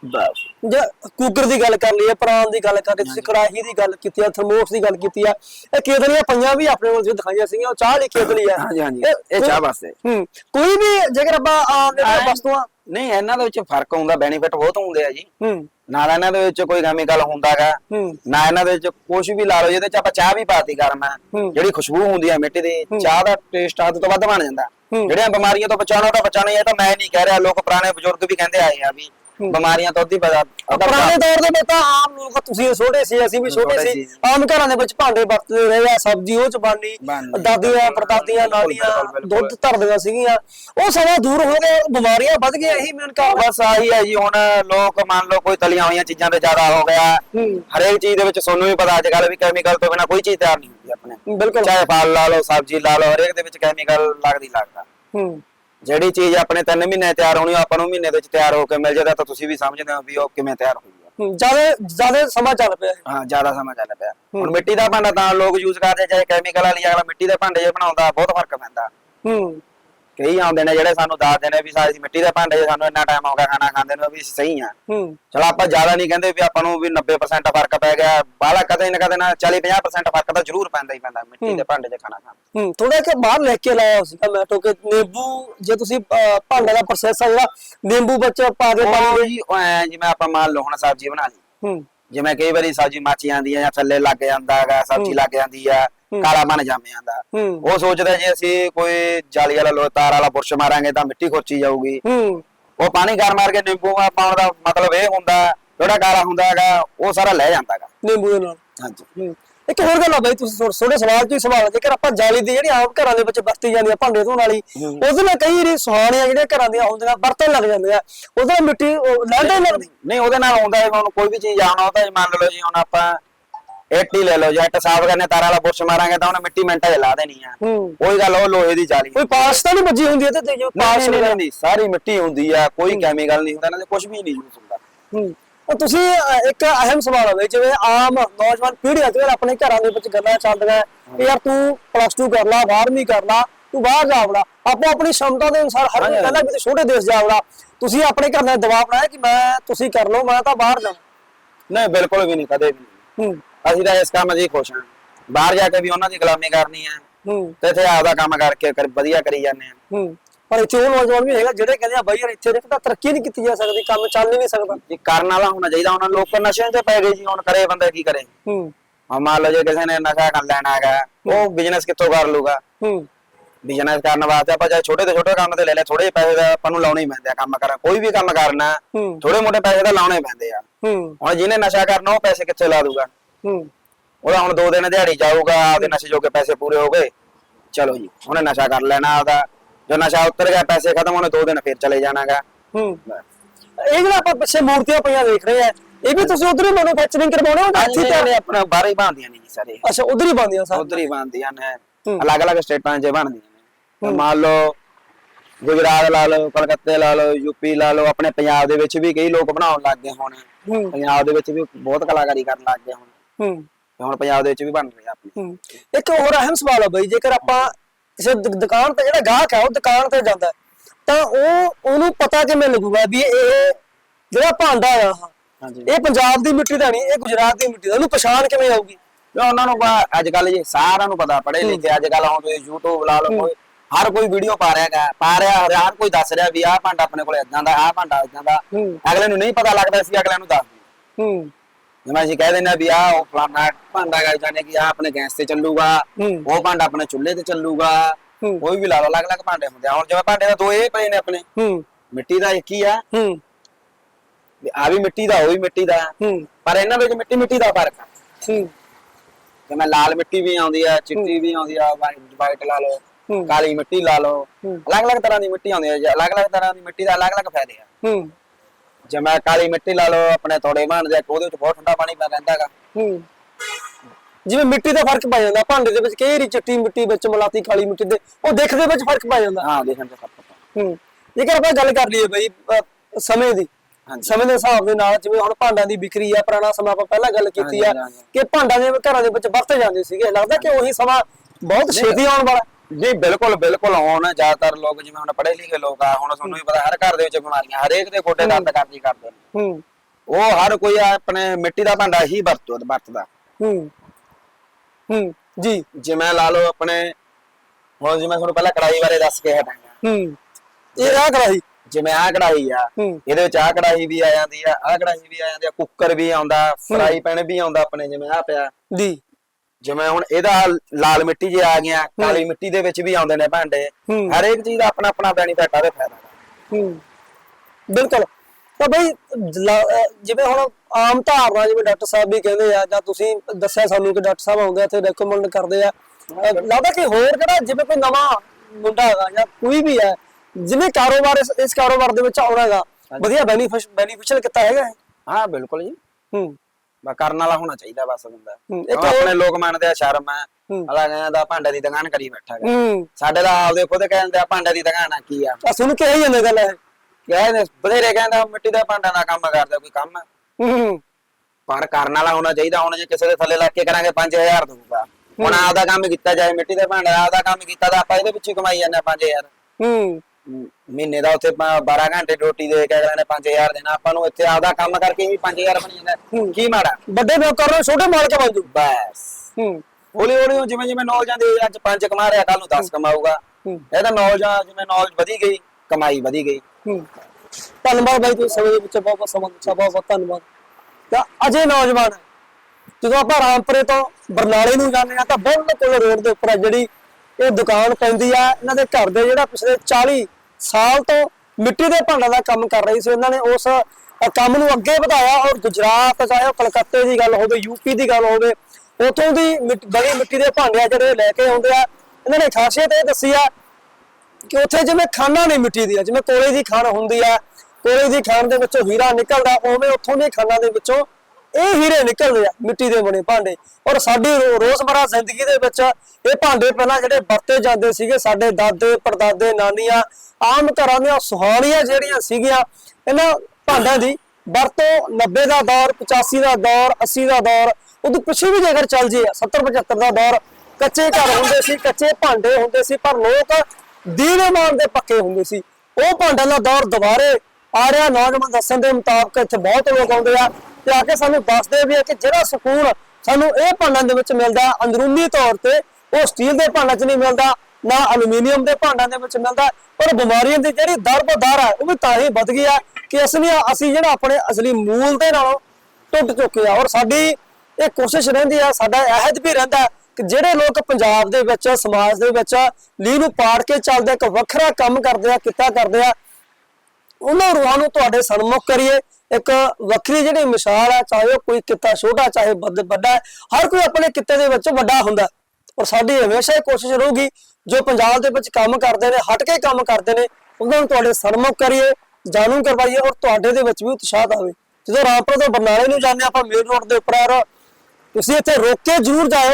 A: ਬਸ।
B: ਜੇ ਕੁੱਕਰ ਦੀ ਗੱਲ ਕਰ ਲਈਏ ਪ੍ਰਾਨ ਦੀ ਗੱਲ ਕਰ ਲਈ ਤੁਸੀਂ ਕੜਾਹੀ ਦੀ ਗੱਲ ਕੀਤੀ ਆ ਥਰਮੋਸ ਦੀ ਗੱਲ ਕੀਤੀ ਆ ਇਹ ਕੇਤਲੀਆਂ ਪਈਆਂ ਵੀ ਆਪਣੇ ਕੋਲ ਜੋ ਦਿਖਾਈਆਂ ਸੀਗੀਆਂ ਉਹ ਚਾਹ ਲਈ ਕੇਤਲੀ ਆ।
A: ਹਾਂਜੀ ਹਾਂਜੀ। ਇਹ ਚਾਹ ਵਾਸਤੇ।
B: ਹੂੰ। ਕੋਈ ਵੀ ਜੇਕਰ ਆਪਾਂ ਆਮ
A: ਐਂ-
B: ਵਸਤੂਆਂ
A: ਨਹੀਂ ਇਹਨਾਂ ਦੇ ਵਿੱਚ ਫ਼ਰਕ ਹੁੰਦਾ ਬੈਨੀਫਿਟ ਬਹੁਤ ਹੁੰਦੇ ਆ ਜੀ।
B: ਹੂੰ।
A: ਨਾਲ ਇਹਨਾਂ ਦੇ ਵਿੱਚ ਕੋਈ ਕੈਮੀਕਲ ਹੁੰਦਾਗਾ
B: ਹੂੰ।
A: ਨਾ ਇਹਨਾਂ ਦੇ ਵਿੱਚ ਕੁਝ ਵੀ ਲਾ ਲਓ ਜਿਹਦੇ ਚ ਆਪਾਂ ਚਾਹ ਵੀ ਪਾਤੀ ਗਰਮ। ਹੈ। ਜਿਹੜੀ ਖੁਸ਼ਬੂ ਹੁੰਦੀ ਹੈ ਮਿੱਟੀ ਦੀ ਚਾਹ ਦਾ ਟੇਸਟ ਆਦ ਤੋਂ ਵੱਧ ਬਣ ਜਾਂਦਾ। ਜਿਹੜੀਆਂ ਬਿਮਾਰੀਆਂ ਤੋਂ ਬਚਾਉਣਾ ਤਾਂ ਹੈ ਇਹ ਤਾਂ ਮੈਂ ਨਹੀਂ ਕਹਿ ਰਿਹਾ ਲੋਕ ਪੁਰਾਣੇ ਬਜ਼ੁਰਗ ਵੀ ਕਹਿੰਦੇ ਆਏ ਆ ਵੀ ਬਿਮਾਰੀਆਂ ਤੋਂ ਬਚਾ ਅੱਧਾ
B: ਪੁਰਾਣੇ ਦੌਰ ਦੇ ਵਿੱਚ ਤਾਂ ਆਮ ਲੋਕ ਤੁਸੀਂ ਛੋਟੇ ਸੀ ਅਸੀਂ ਵੀ ਛੋਟੇ ਸੀ। ਆਮ ਘਰਾਂ ਦੇ ਵਿੱਚ ਭਾਂਡੇ ਵਰਤਦੇ ਰਹੇ ਆ ਸਬਜ਼ੀ ਉਹ ਚ ਬਣਨੀ। ਦਾਦੀਆਂ ਪੜਦਾਦੀਆਂ ਨਾਨੀਆਂ। ਦੁੱਧ ਧਰਦੀਆਂ ਸੀਗੀਆਂ। ਉਹ ਸਮਾਂ ਦੂਰ ਹੋ ਗਿਆ ਬਿਮਾਰੀਆਂ ਵੱਧ ਗਈਆਂ ਇਹੀ ਮੇਨ ਕਾਰਨ।
A: ਬਸ ਆਹੀ ਹੈ ਜੀ ਹੁਣ ਲੋਕ ਮੰਨ ਲਓ ਕੋਈ ਤਲੀਆਂ ਹੋਈਆਂ ਚੀਜ਼ਾਂ ਤੇ ਜ਼ਿਆਦਾ ਹੋ ਗਿਆ। ਹਰੇਕ ਚੀਜ਼ ਦੇ ਵਿੱਚ ਤੁਹਾਨੂੰ ਵੀ ਪਤਾ ਅੱਜ ਕੱਲ ਵੀ ਕੈਮੀਕਲ ਤੋਂ ਬਿਨਾ ਕੋਈ ਚੀਜ਼ ਤਿਆਰ ਨਹੀਂ ਹੁੰਦੀ ਆਪਣੇ।
B: ਬਿਲਕੁਲ।
A: ਚਾਹੇ ਫਲ ਲਾ ਲਓ ਸਬਜ਼ੀ ਲਾ ਲਓ ਹਰੇਕ ਦੇ ਵਿੱਚ ਕੈਮੀਕਲ ਲੱਗਦੀ ਲੱਗਦਾ।
B: ਹੂੰ।
A: ਜਿਹੜੀ ਚੀਜ਼ ਆਪਣੇ 3 ਮਹੀਨੇ ਤਿਆਰ ਹੋਣੀ ਆਪਾਂ ਨੂੰ ਮਹੀਨੇ ਦੇ ਵਿੱਚ ਤਿਆਰ ਹੋ ਕੇ ਮਿਲ ਜਾਦਾ ਤਾਂ ਤੁਸੀਂ ਵੀ ਸਮਝਦੇ ਹੋ ਵੀ ਉਹ ਕਿਵੇਂ ਤਿਆਰ ਹੋਈ ਹੈ
B: ਜ਼ਿਆਦਾ ਜ਼ਿਆਦਾ ਸਮਾਂ ਚੱਲ ਪਿਆ
A: ਹੈ। ਜ਼ਿਆਦਾ ਸਮਾਂ ਚੱਲ ਪਿਆ। ਹੁਣ ਮਿੱਟੀ ਦਾ ਭਾਂਡਾ ਤਾਂ ਲੋਕ ਯੂਜ਼ ਕਰਦੇ ਚਾਹੇ ਕੈਮੀਕਲ ਵਾਲੀ ਅਗਲਾ ਮਿੱਟੀ ਦੇ ਭਾਂਡੇ 'ਚ ਬਣਾਉਂਦਾ ਬਹੁਤ ਫ਼ਰਕ ਪੈਂਦਾ।
B: ਹੂੰ।
A: ਕਈ ਆਉਂਦੇ ਨੇ ਜਿਹੜੇ ਸਾਨੂੰ ਦੱਸਦੇ ਨੇ ਵੀ ਸਾਡੀ ਮਿੱਟੀ ਦੇ ਭਾਂਡੇ ਸਾਨੂੰ ਇੰਨਾ ਟਾਈਮ ਹੋ ਗਿਆ ਖਾਣਾ ਖਾਂਦੇ ਨੂੰ ਵੀ ਸਹੀ ਆ
B: ਹੂੰ।
A: ਚਲੋ ਆਪਾਂ ਜ਼ਿਆਦਾ ਨਹੀਂ ਕਹਿੰਦੇ ਵੀ ਆਪਾਂ ਨੂੰ ਵੀ 90% ਫ਼ਰਕ ਪੈ ਗਿਆ ਬਾਹਲਾ ਕਦੇ ਨਾ ਕਦੇ ਨਾ 40 50% ਫ਼ਰਕ ਤਾਂ ਜ਼ਰੂਰ ਪੈਂਦਾ ਹੀ ਪੈਂਦਾ ਮਿੱਟੀ ਦੇ ਭਾਂਡੇ 'ਚ ਖਾਣਾ ਖਾਣ।
B: ਹੂੰ ਥੋੜਾ ਜਿਹਾ ਬਾਹਰ ਲੈ ਕੇ ਲਾਇਆ ਸੀਗਾ ਮੈਂ ਤੋਂ ਕਿ ਨਿੰਬੂ ਜੇ ਤੁਸੀਂ ਭਾਂਡੇ ਦਾ ਪ੍ਰੋਸੈਸ ਆ ਜਿਹੜਾ ਨਿੰਬੂ ਵਿੱਚ ਪਾ ਕੇ ਪਾਣੀ
A: ਜੀ ਜਿਵੇਂ ਆਪਾਂ ਮੰਨ ਲਓ ਹੁਣ ਸਬਜ਼ੀ ਬਣਾ ਲਈ।
B: ਹੂੰ।
A: ਜਿਵੇਂ ਕਈ ਵਾਰੀ ਸਬਜ਼ੀ ਮੱਚ ਜਾਂਦੀ ਹੈ ਜਾਂ ਥੱਲੇ ਲੱਗ ਜਾਂਦਾ ਹੈਗਾ ਸਬਜ਼ੀ ਲੱਗ ਜਾਂਦੀ ਆ ਕਾਲਾ ਬਣ ਜੰਮ ਜਾਂਦਾ ਉਹ ਸੋਚਦਾ ਜੇ ਅਸੀਂ ਕੋਈ ਜਾਲੀ ਵਾਲਾ ਤਾਰ ਵਾਲਾ ਬੁਰਸ਼ ਮਾਰਾਂਗੇ ਤਾਂ ਮਿੱਟੀ ਖੁਰਚੀ ਜਾਊਗੀ। ਉਹ ਪਾਣੀ ਗਰਮ ਮਾਰ ਕੇ ਨਿੰਬੂ ਪਾਉਣ ਦਾ ਮਤਲਬ ਇਹ ਹੁੰਦਾ ਜਿਹੜਾ ਕਾਲਾ ਹੁੰਦਾ ਹੈਗਾ ਉਹ ਸਾਰਾ ਲੈ ਜਾਂਦਾ ਹੈਗਾ।
B: ਨਿੰਬੂ ਦੇ ਨਾਲ।
A: ਹਾਂਜੀ।
B: ਇੱਕ ਹੋਰ ਗੱਲ ਆ ਬਾਈ ਤੁਸੀਂ ਥੋੜੇ ਸਵਾਲ ਤੋਂ ਹੀ ਸਵਾਲ। ਜੇਕਰ ਆਪਾਂ ਜਾਲੀ ਦੀ ਜਿਹੜੀ ਆਮ ਘਰਾਂ ਦੇ ਵਿੱਚ ਵਰਤੀ ਜਾਂਦੀ ਆ ਭਾਂਡੇ ਧੋਣ ਵਾਲੀ ਉਹਦੇ ਨਾਲ ਕਈ ਵਾਰੀ ਸੁਹਾਣੀਆਂ ਜਿਹੜੀਆਂ ਘਰਾਂ ਦੀਆਂ ਹੁੰਦੀਆਂ ਬਰਤਨ ਲੱਗ ਜਾਂਦੇ ਆ। ਉਹਦੇ ਨਾਲ ਮਿੱਟੀ ਹੀ ਲੱਗਦੀ।
A: ਨਹੀਂ ਉਹਦੇ ਨਾਲ ਹੁੰਦਾ ਹੈ ਹੁਣ ਕੋਈ ਵੀ ਚੀਜ਼ ਆਉਣਾ ਤਾਂ ਮੰਨ ਲਓ ਜੀ ਹੁਣ ਆਪਾਂ ਇੱਟ ਲੈ ਲਓ ਜੇ ਇੱਟ ਸਾਫ਼ ਕਰਨੇ ਤਾਰ ਵਾਲਾ ਬੁਰਸ਼ ਮਾਰਾਂਗੇ ਤਾਂ ਉਹਨੇ ਮਿੱਟੀ ਮਿੰਟਾਂ 'ਚ ਲਾ ਦੇਣੀ ਆ। ਉਹੀ ਗੱਲ ਉਹ ਲੋਹੇ ਦੀ ਜਾਲੀ।
B: ਕੋਈ ਪਾਸ ਤਾਂ ਨਹੀਂ ਵੱਜੀ ਹੁੰਦੀ ਤੇ ਪਾਸ
A: ਨਹੀਂ ਸਾਰੀ ਮਿੱਟੀ ਹੁੰਦੀ ਆ ਕੋਈ ਕੈਮੀਕਲ ਨਹੀਂ ਹੁੰਦਾ ਇਹਨਾਂ ਦੇ ਕੁਝ ਵੀ ਨਹੀਂ ਯੂਜ਼ ਹੁੰਦਾ।
B: ਹੂੰ ਤਾਂ ਤੁਸੀਂ ਇੱਕ ਅਹਿਮ ਸਵਾਲ ਹੋਵੇ ਜਿਵੇਂ ਆਮ ਨੌਜਵਾਨ ਪੀੜ੍ਹੀ ਅੱਜ ਆਪਣੇ ਘਰਾਂ ਦੇ ਵਿੱਚ ਗੱਲਾਂ ਚੱਲਦੀਆਂ ਕਿ ਯਾਰ ਤੂੰ ਪਲੱਸ 2 ਕਰ ਲਾ 12ਵੀਂ ਕਰ ਲਾ ਤੂੰ ਬਾਹਰ ਜਾ ਵੜਾ। ਆਪੋ ਆਪਣੀ ਸ਼ਮਤਾ ਦੇ ਅਨੁਸਾਰ ਹਰ ਕੋਈ ਕਹਿੰਦਾ ਵੀ ਤੂੰ ਛੋਟੇ ਦੇਸ਼ ਜਾ ਵੜਾ। ਤੁਸੀਂ ਆਪਣੇ ਘਰ ਦਾ ਦਬਾਅ ਬਣਾਇਆ ਕਿ ਮੈਂ ਤੁਸੀਂ ਕਰ ਲਓ ਮੈਂ ਤਾਂ ਬਾਹਰ ਜਾਵਾਂ?
A: ਨਹੀਂ ਬਿਲਕੁਲ ਵੀ ਨਹੀਂ ਕਦੇ ਵੀ ਅਸੀਂ ਤਾਂ ਇਸ ਕੰਮ ਹੀ ਖੁਸ਼ ਹਾਂ। ਬਾਹਰ ਜਾ ਕੇ ਵੀ ਉਹਨਾਂ ਦੀ ਗੁਲਾਮੀ ਕਰਨੀ ਆ
B: ਹੂੰ।
A: ਤੇ ਇੱਥੇ ਆਪਦਾ ਕੰਮ ਕਰਕੇ ਕਰ ਵਧੀਆ ਕਰੀ ਜਾਂਦੇ ਆ
B: ਹੂੰ। ਪਰ ਇੱਥੇ ਉਹ ਨੌਜਵਾਨ ਵੀ ਹੈਗਾ ਜਿਹੜੇ ਕਹਿੰਦੇ ਆ ਬਾਈ ਯਾਰ ਇੱਥੇ ਦੇਖ ਤਾਂ ਤਰੱਕੀ ਨਹੀਂ ਕੀਤੀ ਜਾ ਸਕਦੀ ਕੰਮ ਚੱਲ ਹੀ ਨਹੀਂ ਸਕਦਾ।
A: ਜੀ ਕਰਨ ਵਾਲਾ ਹੋਣਾ ਚਾਹੀਦਾ ਹੁਣ ਲੋਕ ਨਸ਼ਿਆਂ 'ਚ ਪੈ ਗਏ ਜੀ ਹੁਣ ਕਰੇ ਬੰਦਾ ਕੀ ਕਰੇ?
B: ਹੂੰ।
A: ਮੰਨ ਲਓ ਜੇ ਕਿਸੇ ਨੇ ਨਸ਼ਾ ਕਰ ਲੈਣਾ ਹੈਗਾ ਉਹ ਬਿਜ਼ਨਸ ਕਿੱਥੋਂ ਕਰ ਲੂਗਾ?
B: ਹੂੰ।
A: ਬਿਜ਼ਨਸ ਕਰਨ ਵਾਸਤੇ ਆਪਾਂ ਚਾਹੇ ਛੋਟੇ ਤੋਂ ਛੋਟੇ ਕੰਮ ਤੇ ਲੈ ਲੈ ਥੋੜੇ ਜਿਹੇ ਪੈਸੇ ਦਾ ਆਪਾਂ ਨੂੰ ਲਾਉਣੇ ਹੀ ਪੈਂਦੇ ਆ ਕੰਮ ਕਰਨ। ਕੋਈ ਵੀ ਕੰਮ ਕਰਨਾ ਥੋੜੇ ਮੋਟੇ ਪੈਸੇ ਤਾਂ ਲਾਉਣੇ ਪੈਂਦੇ ਆ। ਹੁਣ ਜਿਹਨੇ ਨਸ਼ਾ ਕਰਨਾ ਉਹ ਪੈਸੇ ਕਿੱਥੇ ਲਾ ਦੂਗਾ? ਉਹਦਾ ਹੁਣ ਦੋ ਦਿਨ ਦਿਹਾੜੀ ਜਾਊਗਾ ਆਪਦੇ ਨਸ਼ੇ ਜੋਗੇ ਪੈਸੇ ਪੂਰੇ ਹੋ ਗਏ। ਚਲੋ ਜੀ ਉਹਨੇ ਨਸ਼ਾ ਕਰ ਲੈਣਾ ਆਪਦਾ। ਜੋ ਨਸ਼ਾ ਉਤਰ ਗਿਆ ਪੈਸੇ ਖਤਮ ਹੋਣੇ ਦੋ ਦਿਨ ਫਿਰ ਚਲੇ ਜਾਣਾਗਾ।
B: ਹੂੰ। ਇਹ ਜਿਹੜਾ ਆਪਾਂ ਪਿੱਛੇ ਮੂਰਤੀਆਂ ਪਈਆਂ ਦੇਖ ਰਹੇ ਆ ਇਹ ਵੀ ਤੁਸੀਂ ਉਧਰ ਹੀ ਮੈਨੂਫੈਕਚਰਿੰਗ ਕਰਵਾਉਣੇ ਹੋ ਇੱਥੇ
A: ਤੇ ਆਪਣਾ ਬਾਹਰ ਹੀ ਬਣਦੀਆਂ ਨੇ ਜੀ ਸਾਰੇ।
B: ਅੱਛਾ ਉਧਰ ਹੀ ਬੰਦੀਆਂ ਸਰ
A: ਉਧਰ ਹੀ ਬਣਦੀਆਂ ਨੇ। ਅਲੱਗ-ਅਲੱਗ ਸਟੇਟਾਂ 'ਚ ਬਣਦੀਆਂ ਨੇ। ਮੰਨ ਲਓ ਗੁਜਰਾਤ ਲਾ ਲਓ ਕਲਕੱਤੇ ਲਾ ਲਓ ਯੂਪੀ ਲਾ ਲਓ ਆਪਣੇ ਪੰਜਾਬ ਦੇ ਵਿੱਚ ਵੀ ਕਈ ਲੋਕ ਬਣਾਉਣ ਲੱਗ ਗਏ ਹੁਣ। ਪੰਜਾਬ ਦੇ ਵਿੱਚ ਵੀ ਬਹੁਤ ਕਲਾਕਾਰੀ ਕਰਨ ਲੱਗ ਗਏ ਹੁਣ।
B: ਹੂੰ।
A: ਹੁਣ ਪੰਜਾਬ ਦੇ ਵਿੱਚ ਵੀ ਬਣ ਰਹੀ ਆ ਆਪਣੀ।
B: ਇੱਕ ਹੋਰ ਅਹਿਮ ਸਵਾਲ ਆ ਬਈ ਜੇਕਰ ਆਪਾਂ ਕਿਸੇ ਦੁ- ਦੁਕਾਨ ਤੇ ਜਿਹੜਾ ਗਾਹਕ ਹੈ ਉਹ ਦੁਕਾਨ ਤੇ ਜਾਂਦਾ ਹੈ, ਤਾਂ ਉਹ ਉਹਨੂੰ ਪਤਾ ਕਿਵੇਂ ਲੱਗੂਗਾ ਵੀ ਇਹ ਜਿਹੜਾ ਭਾਂਡਾ ਆ ਆਹ,
A: ਹਾਂਜੀ।
B: ਇਹ ਪੰਜਾਬ ਦੀ ਮਿੱਟੀ ਦਾ ਨਹੀਂ ਇਹ ਗੁਜਰਾਤ ਦੀ ਮਿੱਟੀ ਦਾ। ਉਹਨੂੰ ਪਛਾਣ ਕਿਵੇਂ ਆਊਗੀ?
A: ਵੀ ਉਹਨਾਂ ਨੂੰ ਅੱਜ ਕੱਲ ਜੀ ਸਾਰਿਆਂ ਨੂੰ ਪਤਾ ਪੜੇ ਲਿਖੇ ਅੱਜ ਕੱਲ ਹੁਣ ਤੁਸੀਂ YouTube ਲਾ ਲਓ ਕੋਈ ਹਰ ਕੋਈ ਵੀਡੀਓ ਪਾ ਰਿਹਾ ਗਾ ਪਾ ਰਿਹਾ ਹਰ ਕੋਈ ਦੱਸ ਰਿਹਾ ਵੀ ਆਹ ਭਾਂਡਾ ਆਪਣੇ ਕੋਲ ਇਦਾਂ ਦਾ ਆਹ ਭਾਂਡਾ ਇਦਾਂ ਦਾ।
B: ਹੂੰ।
A: ਅਗਲੇ ਨੂੰ ਨਹੀਂ ਪਤਾ ਲੱਗਦਾ ਸੀ ਅਗਲੇ ਨੂੰ ਦੱਸ ਦਿੰਦੇ
B: ਹੂੰ।
A: ਜਿਵੇਂ ਅਸੀਂ ਕਹਿ ਦਿੰਦੇ ਆ ਵੀ ਆਹ ਉਹ ਫਲਾਣਾ ਭਾਂਡਾ ਗਾ ਜਾਣੇ ਕਿ ਆਹ ਆਪਣੇ ਗੈਸ ਤੇ ਚੱਲੂਗਾ
B: ਹੂੰ।
A: ਉਹ ਭਾਂਡਾ ਆਪਣੇ ਚੁੱਲ੍ਹੇ ਤੇ ਚੱਲੂਗਾ
B: ਹੂੰ।
A: ਕੋਈ ਵੀ ਲਾ ਲਓ ਅਲੱਗ-ਅਲੱਗ ਭਾਂਡੇ ਹੁੰਦੇ ਆ। ਹੁਣ ਜਿਵੇਂ ਭਾਂਡੇ ਦਾ ਦੋ ਇਹ ਪਏ ਨੇ ਆਪਣੇ।
B: ਹੂੰ।
A: ਮਿੱਟੀ ਦਾ ਇੱਕ ਹੀ ਆ।
B: ਹੂੰ।
A: ਵੀ ਆ ਵੀ ਮਿੱਟੀ ਦਾ ਉਹ ਵੀ ਮਿੱਟੀ ਦਾ।
B: ਹੂੰ।
A: ਪਰ ਇਹਨਾਂ ਵਿੱਚ ਮਿੱਟੀ ਮਿੱਟੀ ਦਾ ਫ਼ਰਕ ਆ।
B: ਹੂੰ।
A: ਜਿਵੇਂ ਲਾਲ ਮਿੱਟੀ ਵੀ ਆਉਂਦੀ ਆ ਚਿੱਟੀ ਵੀ ਆਉਂਦੀ ਆ ਵਾਈਟ ਲਾ ਲਓ
B: ਹੂੰ।
A: ਕਾਲੀ ਮਿੱਟੀ ਲਾ ਲਓ।
B: ਹੂੰ।
A: ਅਲੱਗ-ਅਲੱਗ ਤਰ੍ਹਾਂ ਦੀ ਮਿੱਟੀ ਆਉਂਦੀ ਜੀ, ਅਲੱਗ-ਅਲੱਗ ਤਰ੍ਹਾਂ ਦੀ ਮਿੱਟੀ ਦਾ ਅਲੱਗ-ਅਲੱਗ ਫਾਇਦੇ ਆ।
B: ਹੂੰ।
A: ਜਿਵੇਂ ਕਾਲੀ ਮਿੱਟੀ ਲਾ ਲਓ ਆਪਣੇ ਥੋੜੇ ਬਣਦੇ ਆ ਉਹਦੇ ਵਿੱਚ ਬਹੁਤ ਠੰਡਾ ਪਾਣੀ ਪੈ ਰਹਿੰਦਾ ਹੈਗਾ।
B: ਹੂੰ। ਜਿਵੇਂ ਮਿੱਟੀ ਦਾ ਫ਼ਰਕ ਪੈ ਜਾਂਦਾ ਭਾਂਡੇ ਦੇ ਵਿੱਚ ਵਾਰੀ ਚਿੱਟੀ ਮਿੱਟੀ ਵਿੱਚ ਮਲਾਤੀ ਕਾਲੀ ਮਿੱਟੀ ਦੇ ਉਹ ਦੇਖਦੇ ਵਿੱਚ ਫ਼ਰਕ ਪੈ ਜਾਂਦਾ।
A: ਹਾਂ ਦੇਖਣ ਚ ਫ਼ਰਕ
B: ਹੂੰ। ਜੇਕਰ ਆਪਾਂ ਗੱਲ ਕਰ ਲਈਏ ਬਈ ਅਹ, ਸਮੇਂ ਦੀ ਸਮੇਂ ਦੇ ਹਿਸਾਬ ਦੇ ਨਾਲ ਜਿਵੇਂ ਹੁਣ ਭਾਂਡਾਂ ਦੀ ਵਿਕਰੀ ਆ ਪੁਰਾਣਾ ਸਮਾਂ ਆਪਾਂ ਪਹਿਲਾਂ ਗੱਲ ਕੀਤੀ ਆ
A: ਹਾਂਜੀ, ਹਾਂਜੀ।
B: ਕਿ ਭਾਂਡਾਂ ਦੇ ਘਰਾਂ ਦੇ ਵਿੱਚ ਵਰਤੇ ਜਾਂਦੇ ਸੀਗੇ। ਲੱਗਦਾ ਕਿ ਉਹੀ ਸਮਾਂ ਬਹੁਤ ਛੇਤੀ ਆਉਣ ਵਾਲਾ
A: ਜੀ ਬਿਲਕੁਲ ਬਿਲਕੁਲ ਹੁਣ ਜ਼ਿਆਦਾਤਰ ਲੋਕ ਜਿਵੇਂ ਹੁਣ ਪੜ੍ਹੇ ਲਿਖੇ ਲੋਕ ਆ ਹੁਣ ਤੁਹਾਨੂੰ ਵੀ ਪਤਾ ਹਰ ਘਰ ਦੇ ਵਿੱਚ ਬਿਮਾਰੀਆਂ ਹਰੇਕ ਦੇ ਗੋਡੇ ਦਰਦ ਕਰਦੀ ਕਰਦੇ। ਨੇ
B: ਹੂੰ।
A: ਉਹ ਹਰ ਕੋਈ ਆਪਣੇ ਮਿੱਟੀ ਦਾ ਭਾਂਡਾ ਹੀ ਵਰਤੋ ਵਰਤਦਾ।
B: ਹੂੰ। ਹੂੰ ਜੀ।
A: ਜਿਵੇਂ ਲਾ ਲਓ ਆਪਣੇ ਹੁਣ ਜਿਵੇਂ ਤੁਹਾਨੂੰ ਪਹਿਲਾਂ ਕੜਾਈ ਬਾਰੇ ਦੱਸ ਕੇ ਹਟਾਂਗਾ।
B: ਹੂੰ। ਇਹ ਆ ਕਰਾਈ
A: ਜਿਵੇਂ ਆਹ ਕੜਾਈ ਆ ਇਹਦੇ ਵਿੱਚ ਆਹ ਕੜਾਈ ਵੀ ਆ ਜਾਂਦੀ ਆ ਆਹ ਕੜਾਈ ਵੀ ਆ ਜਾਂਦੀ ਆ ਕੁੱਕਰ ਵੀ ਆਉਂਦਾ ਫਰਾਈ ਪੈਨ ਵੀ ਆਉਂਦਾ ਆਪਣੇ ਜਿਵੇਂ ਆ ਪਿਆ।
B: ਜੀ।
A: ਜਿਵੇਂ ਹੁਣ ਇਹਦਾ ਲਾਲ ਮਿੱਟੀ ਜੇ ਆ ਗਿਆ ਕਾਲੀ ਮਿੱਟੀ ਦੇ ਵਿੱਚ ਵੀ ਆਉਂਦੇ ਨੇ ਭਾਂਡੇ
B: ਹੂੰ।
A: ਹਰੇਕ ਚੀਜ਼ ਦਾ ਆਪਣਾ ਆਪਣਾ ਬੈਨੀਫਿਟ ਆ ਤੇ ਫਾਇਦਾ
B: ਹੂੰ। ਬਿਲਕੁਲ। ਤਾਂ ਬਈ ਲਾ- ਅਹ ਜਿਵੇਂ ਹੁਣ ਆਮ ਧਾਰਨਾ ਜਿਵੇਂ ਡਾਕਟਰ ਸਾਹਿਬ ਵੀ ਕਹਿੰਦੇ ਆ ਜਾਂ ਤੁਸੀਂ ਦੱਸਿਆ ਸਾਨੂੰ ਕਿ ਡਾਕਟਰ ਸਾਹਿਬ ਆਉਂਦੇ ਆ ਰეკਮੈਂਡ ਕਰਦੇ ਆ। ਅਹ ਲੱਗਦਾ ਕਿ ਹੋਰ ਜਿਹੜਾ ਜਿਵੇਂ ਕੋਈ ਨਵਾਂ ਮੁੰਡਾ ਹੈਗਾ ਜਾਂ ਕੋਈ ਵੀ ਹੈ ਜਿਹਨੇ ਕਾਰੋਬਾਰ ਇਸ ਇਸ ਕਾਰੋਬਾਰ ਦੇ ਵਿੱਚ ਆਉਣਾ ਹੈਗਾ ਵਧੀਆ ਬੈਨੀਫਿਸ਼ ਬੈਨੀਫੀਸ਼ੀਅਲ ਕੀਤਾ ਹੈਗਾ ਇਹ?
A: ਹਾਂ ਬਿਲਕੁਲ ਜੀ।
B: ਹੂੰ।
A: ਬਸ ਕਰਨ ਵਾਲਾ ਹੋਣਾ ਚਾਹੀਦਾ ਬਸ ਬੰਦਾ।
B: ਹੂੰ, ਇੱਕ
A: ਆਪਣੇ ਲੋਕ ਮੰਨਦੇ ਆ ਸ਼ਰਮ ਹੈ।
B: ਹੂੰ।
A: ਅਲਾ ਕਹਿੰਦਾ ਭਾਂਡੇ ਦੀ ਦੁਕਾਨ ਕਰੀ ਬੈਠਾ
B: ਹੂੰ।
A: ਸਾਡੇ ਦਾ ਆਪਦੇ ਖੁਦ ਕਹਿੰਦੇ ਆ ਭਾਂਡੇ ਦੀ ਦੁਕਾਨ ਆ ਕੀ ਆ?
B: ਆ ਤੁਹਾਨੂੰ ਕਿਹਾ ਹੀ ਜਾਂਦਾ ਗੱਲ ਹੈ
A: ਕਹਿੰਦੇ ਬਥੇਰੇ ਕਹਿੰਦਾ ਮਿੱਟੀ ਦੇ ਭਾਂਡਿਆਂ ਦਾ ਕੰਮ ਕਰਦਾ ਕੋਈ ਕੰਮ। ਹੂੰ ਪਰ ਕਰਨ ਵਾਲਾ ਹੋਣਾ ਚਾਹੀਦਾ ਹੁਣ ਜੇ ਕਿਸੇ ਦੇ ਥੱਲੇ ਲੱਗ ਕੇ ਕਰਾਂਗੇ 5000 ਦਊਗਾ। ਹੁਣ ਆਪਦਾ ਕੰਮ ਕੀਤਾ ਜਾਏ ਮਿੱਟੀ ਦੇ ਭਾਂਡੇ ਆਪਦਾ ਕੰਮ ਕੀਤਾ ਤਾਂ ਆਪਾਂ ਇਹਦੇ ਵਿੱਚ ਹੀ ਕਮਾਈ ਜਾਂਦੇ 5000
B: ਹੂੰ।
A: ਮਹੀਨੇ ਦਾ ਉੱਥੇ ਪ- 12 ਘੰਟੇ ਡਿਊਟੀ ਦੇ ਕੇ ਅਗਲੇ ਨੇ 5000 ਦੇਣਾ। ਆਪਾਂ ਨੂੰ ਇੱਥੇ ਆਪਦਾ ਕੰਮ ਕਰਕੇ ਵੀ 5000 ਬਣ ਜਾਂਦਾ। ਕੀ ਮਾੜਾ।
B: ਵੱਡੇ ਨੌਕਰ ਨੂੰ ਛੋਟੇ ਮਾਲਕ ਬਣ ਜੂ
A: ਬਸ। ਹੌਲੀ ਹੌਲੀ ਜਿਵੇਂ ਜਿਵੇਂ ਨੌਲੇਜ ਜਾਂਦੀ ਅੱਜ 5 ਕਮਾ ਰਿਹਾ ਕੱਲ ਨੂੰ 10 ਕਮਾਊਗਾ। ਇਹ ਤਾਂ ਨੌਲੇਜ ਜਿਵੇਂ ਨੌਲੇਜ ਵਧੀ ਗਈ ਕਮਾਈ ਵਧੀ ਗਈ।
B: ਧੰਨਵਾਦ ਬਾਈ ਤੁਸੀਂ ਸਮੇਂ ਦੇ ਵਿੱਚ ਬਹੁਤ ਬਹੁਤ ਸਮਾਂ ਦਿੱਤਾ ਬਹੁਤ ਬਹੁਤ ਧੰਨਵਾਦ। ਤਾਂ ਅਜੇ ਨੌਜਵਾਨ। ਜਦੋਂ ਆਪਾਂ ਰਾਮਪੁਰੇ ਤੋਂ ਬਰਨਾਲੇ ਨੂੰ ਜਾਂਦੇ ਆ ਤਾਂ ਬਿਲਕੁਲ ਰੋਡ ਦੇ ਉੱਪਰ ਆ ਜਿਹੜੀ ਇਹ ਦੁਕਾਨ ਪੈਂਦੀ ਆ। ਇਹਨਾਂ ਦੇ ਘਰ ਦੇ ਜਿਹੜਾ ਪਿਛਲੇ 40 ਸਾਲ ਤੋਂ ਮਿੱਟੀ ਦੇ ਭਾਂਡਾਂ ਦਾ ਕੰਮ ਕਰ ਰਹੀ ਸੀ। ਇਹਨਾਂ ਨੇ ਉਸ ਕੰਮ ਨੂੰ ਅੱਗੇ ਵਧਾਇਆ ਔਰ ਗੁਜਰਾਤ ਚਾਹੇ ਉਹ ਕਲਕੱਤੇ ਦੀ ਗੱਲ ਹੋਵੇ ਯੂਪੀ ਦੀ ਗੱਲ ਹੋਵੇ, ਉਥੋਂ ਦੀ ਮਿੱਟ- ਬੜੀ ਮਿੱਟੀ ਦੇ ਭਾਂਡੇ ਜਿਹੜੇ ਲੈ ਕੇ ਆਉਂਦੇ ਆ। ਇਹਨਾਂ ਨੇ ਖਾਸੀਅਤ ਇਹ ਦੱਸੀ ਆ ਕਿ ਉੱਥੇ ਜਿਵੇਂ ਖਾਣਾ ਨਹੀਂ ਮਿੱਟੀ ਦੀ ਆ ਜਿਵੇਂ ਕੋਲੇ ਦੀ ਖਾਣ ਹੁੰਦੀ ਆ, ਕੋਲੇ ਦੀ ਖਾਣ ਦੇ ਵਿੱਚੋਂ ਹੀਰਾ ਨਿਕਲਦਾ, ਉਵੇਂ ਉੱਥੋਂ ਦੇ ਖਾਣਾ ਦੇ ਵਿੱਚੋਂ ਇਹ ਹੀਰੇ ਨਿਕਲਦੇ ਆ, ਮਿੱਟੀ ਦੇ ਬਣੇ ਭਾਂਡੇ। ਔਰ ਸਾਡੀ ਰੋਜ਼ਮਰਾ ਜ਼ਿੰਦਗੀ ਦੇ ਵਿੱਚ ਇਹ ਭਾਂਡੇ ਪਹਿਲਾਂ ਜਿਹੜੇ ਵਰਤੇ ਜਾਂਦੇ ਸੀਗੇ, ਸਾਡੇ ਦਾਦੇ, ਪੜਦਾਦੇ, ਨਾਨੀਆਂ, ਆਮ ਘਰਾਂ ਦੀਆਂ ਸੁਹਾਣੀਆਂ ਜਿਹੜੀਆਂ ਸੀਗੀਆਂ, ਇਹਨਾਂ ਭਾਂਡਿਆਂ ਦੀ ਵਰਤੋਂ 90 ਦਾ ਦੌਰ 85 ਦਾ ਦੌਰ 80 ਦਾ ਦੌਰ, ਉਦੋਂ ਪਿੱਛੇ ਵੀ ਜੇਕਰ ਚੱਲ ਜੇ 70 75 ਦਾ ਦੌਰ, ਕੱਚੇ ਘਰ ਹੁੰਦੇ ਸੀ, ਕੱਚੇ ਭਾਂਡੇ ਹੁੰਦੇ ਸੀ, ਪਰ ਲੋਕ ਦੀਨਮਾਨ ਦੇ ਪੱਕੇ ਹੁੰਦੇ ਸੀ। ਉਹ ਭਾਂਡਿਆਂ ਦਾ ਦੌਰ ਦੁਬਾਰੇ ਆ ਰਿਹਾ। ਨੌਜਵਾਨ ਦੱਸਣ ਦੇ ਮੁਤਾਬਕ ਇੱਥੇ ਬਹੁਤ ਲੋਕ ਆਉਂਦੇ ਆ। ਤੇ ਆ ਕੇ ਸਾਨੂੰ ਦੱਸਦੇ ਵੀ ਹੈ ਕਿ ਜਿਹੜਾ ਸਕੂਨ ਸਾਨੂੰ ਇਹ ਭਾਂਡਿਆਂ ਦੇ ਵਿੱਚ ਮਿਲਦਾ, ਅੰਦਰੂਨੀ ਤੌਰ ਤੇ ਉਹ ਸਟੀਲ ਦੇ ਭਾਂਡਾਂ 'ਚ ਨਹੀਂ ਮਿਲਦਾ, ਨਾ ਐਲੂਮੀਨੀਅਮ ਦੇ ਭਾਂਡਾਂ ਦੇ ਵਿੱਚ ਮਿਲਦਾ, ਪਰ ਬਿਮਾਰੀਆਂ ਦੀ ਜਿਹੜੀ ਦਰ ਬਦਰ ਉਹ ਵੀ ਤਾਂ ਹੀ ਵੱਧ ਗਈ ਆ ਕਿ ਅਸਲੀ ਅਸੀਂ ਜਿਹੜਾ ਆਪਣੇ ਅਸਲੀ ਮੂਲ ਦੇ ਨਾਲੋਂ ਟੁੱਟ ਚੁੱਕੇ ਆ। ਔਰ ਸਾਡੀ ਇਹ ਕੋਸ਼ਿਸ਼ ਰਹਿੰਦੀ ਆ, ਸਾਡਾ ਅਹਿਦ ਵੀ ਰਹਿੰਦਾ ਕਿ ਜਿਹੜੇ ਲੋਕ ਪੰਜਾਬ ਦੇ ਵਿੱਚ, ਸਮਾਜ ਦੇ ਵਿੱਚ ਲੀਹ ਨੂੰ ਪਾੜ ਕੇ ਚੱਲਦੇ ਇੱਕ ਵੱਖਰਾ ਕੰਮ ਕਰਦੇ ਆ, ਕਿੱਤਾ ਕਰਦੇ ਆ, ਉਹਨਾਂ ਰੂਹਾਂ ਨੂੰ ਤੁਹਾਡੇ ਸਨਮੁਖ ਕਰੀਏ। ਇੱਕ ਵੱਖਰੀ ਜਿਹੜੀ ਮਿਸਾਲ ਹੈ ਚਾਹੇ ਉਹ ਕੋਈ ਕਿੱਤਾ ਛੋਟਾ ਚਾਹੇ ਵੱਡਾ ਹੈ, ਹਰ ਕੋਈ ਆਪਣੇ ਕਿੱਤੇ ਦੇ ਵਿੱਚ ਵੱਡਾ ਹੁੰਦਾ ਹੈ। ਔਰ ਸਾਡੀ ਹਮੇਸ਼ਾ ਇਹ ਕੋਸ਼ਿਸ਼ ਰਹੂਗੀ ਜੋ ਪੰਜਾਬ ਦੇ ਵਿੱਚ ਕੰਮ ਕਰਦੇ ਨੇ ਹਟ ਕੇ ਕੰਮ ਕਰਦੇ ਨੇ ਉਹਨਾਂ ਨੂੰ ਤੁਹਾਡੇ ਸਨਮੁਖ ਕਰੀਏ ਜਾਣੂ ਕਰਵਾਈਏ ਔਰ ਤੁਹਾਡੇ ਦੇ ਵਿੱਚ ਵੀ ਉਤਸ਼ਾਹ ਆਵੇ ਜਦੋਂ ਰਾਮਪੁਰ ਤੋਂ ਬਰਨਾਲੇ ਨੂੰ ਜਾਂਦੇ ਹਾਂ ਆਪਾਂ ਮੇਨ ਰੋਡ ਦੇ ਉੱਪਰ ਆ ਤੁਸੀਂ ਇੱਥੇ ਰੁਕ ਕੇ ਜ਼ਰੂਰ ਜਾਓ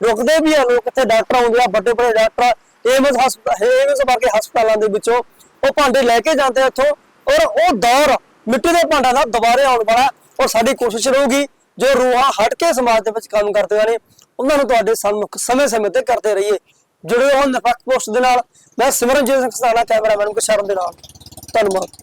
B: ਰੁਕਦੇ ਵੀ ਆ ਲੋਕ ਇੱਥੇ ਡਾਕਟਰ ਆਉਂਦੇ ਆ ਵੱਡੇ ਵੱਡੇ ਡਾਕਟਰ ਏਮਸ ਹਸਪਤਾਲ ਏਮਸ ਵਰਗੇ ਹਸਪਤਾਲਾਂ ਦੇ ਵਿੱਚੋਂ ਉਹ ਭਾਂਡੇ ਲੈ ਕੇ ਜਾਂਦੇ ਆ ਇੱਥੋਂ ਔਰ ਉਹ ਦੌਰ ਮਿੱਟੀ ਦੇ ਭਾਂਡਾ ਦਾ ਦੁਬਾਰੇ ਆਉਣ ਵਾਲਾ ਔਰ ਸਾਡੀ ਕੋਸ਼ਿਸ਼ ਰਹੂਗੀ ਜੋ ਰੂਹਾਂ ਹਟ ਕੇ ਸਮਾਜ ਦੇ ਵਿੱਚ ਕੰਮ ਕਰਦੇ ਨੇ, ਉਹਨਾਂ ਨੂੰ ਤੁਹਾਡੇ ਸਨਮੁਖ ਸਮੇਂ-ਸਮੇਂ ਤੇ ਕਰਦੇ ਰਹੀਏ। ਜੁੜੇ ਰਹੋ ਨਿਫਕ ਪੋਸਟ ਦੇ ਨਾਲ। ਮੈਂ ਸਿਮਰਨਜੀਤ ਸਿੰਘ ਸਤਾਨਾ ਕੈਮਰਾਮੈਨ ਸ਼ਰਮ ਦੇ ਨਾਲ। ਧੰਨਵਾਦ।